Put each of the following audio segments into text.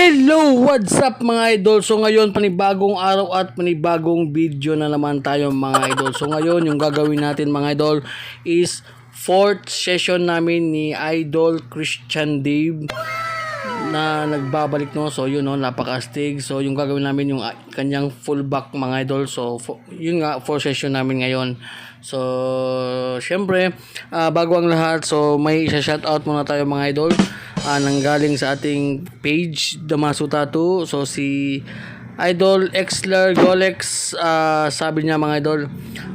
Hello! What's up mga idol? So ngayon panibagong araw at panibagong video na naman tayo mga idol. So ngayon yung gagawin natin mga idol is fourth session namin ni Idol Christian Dave na nagbabalik no. So yun no, napakastig. So yung gagawin namin yung kanyang fullback mga idol. So fo- yun nga fourth session namin ngayon. So syempre ah, bago ang lahat so may isa-shout out muna tayo mga idol. Ah, nanggaling sa ating page Damaso Tattoo. So si Idol Exler Golex ah, sabi niya mga idol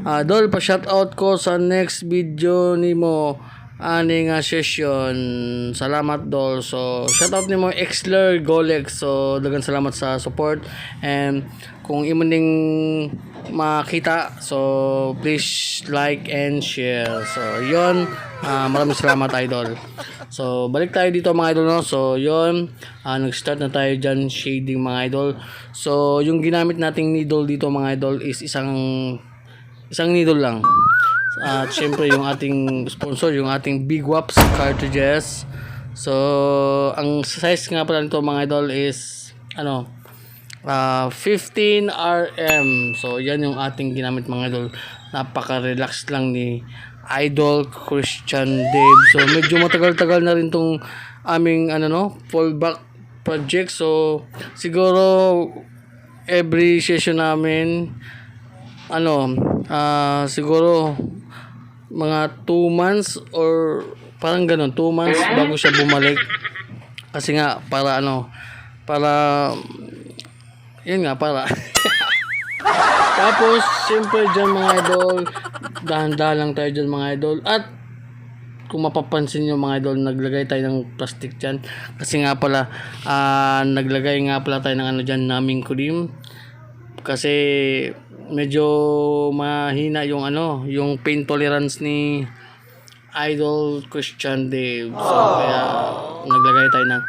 ah, Dol pa shout out ko sa next video nimo ani nga session salamat dol. So shout out nimo Exler Golex so dagan salamat sa support. And kung imo ning makita so please like and share. So yon ah, maraming salamat idol. So balik tayo dito mga idol no? So yon ah, nag-start na tayo dyan shading mga idol. So yung ginamit nating needle dito mga idol is isang isang needle lang at syempre yung ating sponsor, yung ating Big Waps cartridges. So, ang size nga pala nito mga idol is ano, ah 15 RM. So, yan yung ating ginamit mga idol. Napaka-relax lang ni Idol Christian Dave. So, medyo matagal-tagal na rin tong aming ano no, fallback project. So, siguro every session namin ano, ah siguro mga 2 months or parang ganun, 2 months bago siya bumalik. Kasi nga, para ano, para, yun nga, para. Tapos, siyempre dyan mga idol, dahan-dahan lang tayo dyan mga idol. At, kung mapapansin nyo mga idol, naglagay tayo ng plastic dyan. Kasi nga pala, ah, naglagay nga pala tayo ng ano dyan, naming cream kasi medyo mahina yung ano, yung pain tolerance ni Idol Christian Dave. So, kaya naglagay tayo ng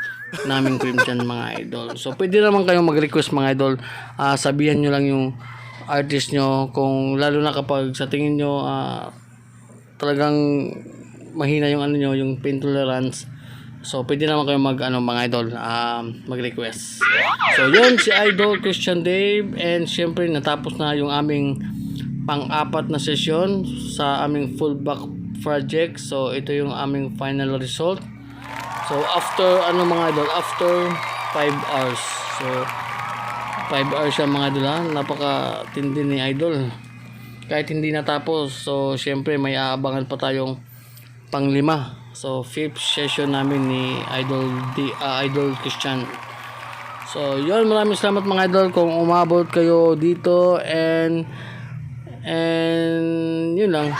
naming cream dyan mga idol. So, pwede naman kayong mag-request mga idol. Ah, sabihan nyo lang yung artist nyo kung lalo na kapag sa tingin nyo ah, talagang mahina yung ano nyo, yung pain tolerance. So, pwede naman kayo mag, ano, mga idol, um, mag-request. So, yun, si Idol Christian Dave. And, syempre, natapos na yung aming pang-apat na session sa aming fullback project. So, ito yung aming final result. So, after, ano mga idol, after 5 hours. So, 5 hours siya mga idol, ha? Napaka-tindi ni Idol. Kahit hindi natapos, so, syempre, may aabangan pa tayong panglima. So, fifth session namin ni Idol D, ah, Idol Christian. So, yun, maraming salamat mga idol kung umabot kayo dito and and yun lang.